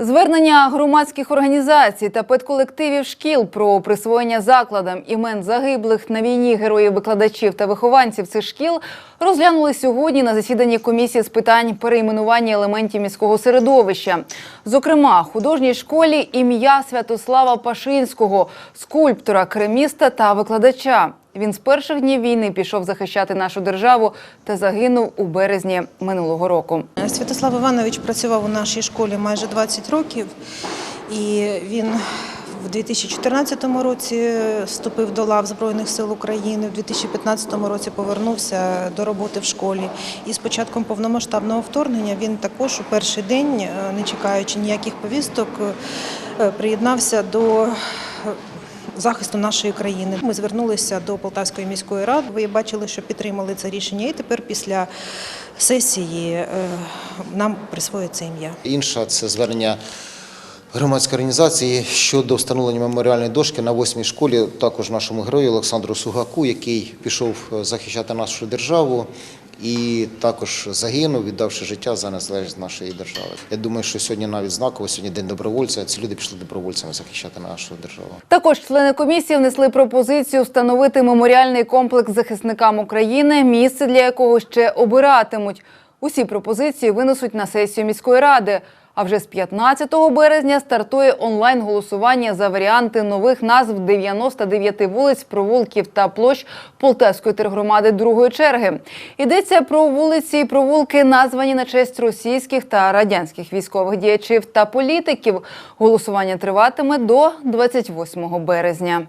Звернення громадських організацій та педколективів шкіл про присвоєння закладам імен загиблих на війні героїв викладачів та вихованців цих шкіл розглянули сьогодні на засіданні комісії з питань перейменування елементів міського середовища. Зокрема, художній школі ім'я Святослава Пашинського, скульптора, креміста та викладача. Він з перших днів війни пішов захищати нашу державу та загинув у березні минулого року. Святослав Іванович працював у нашій школі майже 20 років, і він в 2014 році вступив до лав Збройних сил України, в 2015 році повернувся до роботи в школі. І з початком повномасштабного вторгнення він також у перший день, е, не чекаючи ніяких повісток, е, приєднався до захисту нашої країни. Ми звернулися до Полтавської міської ради. Ви бачили, що підтримали це рішення, і тепер після сесії е, нам присвоїться ім'я. Інша це звернення громадської організації щодо встановлення меморіальної дошки на восьмій школі, також нашому герою Олександру Сугаку, який пішов е, захищати нашу державу. І також загинув, віддавши життя за незалежність нашої держави. Я думаю, що сьогодні навіть знаково, сьогодні день добровольця. Ці люди пішли добровольцями захищати нашу державу. Також члени комісії внесли пропозицію встановити меморіальний комплекс захисникам України, місце для якого ще обиратимуть. Усі пропозиції винесуть на сесію міської ради. А вже з 15 березня стартує онлайн-голосування за варіанти нових назв 99 вулиць, провулків та площ Полтавської тергромади другої черги. Йдеться про вулиці і провулки, названі на честь російських та радянських військових діячів та політиків. Голосування триватиме до 28 березня.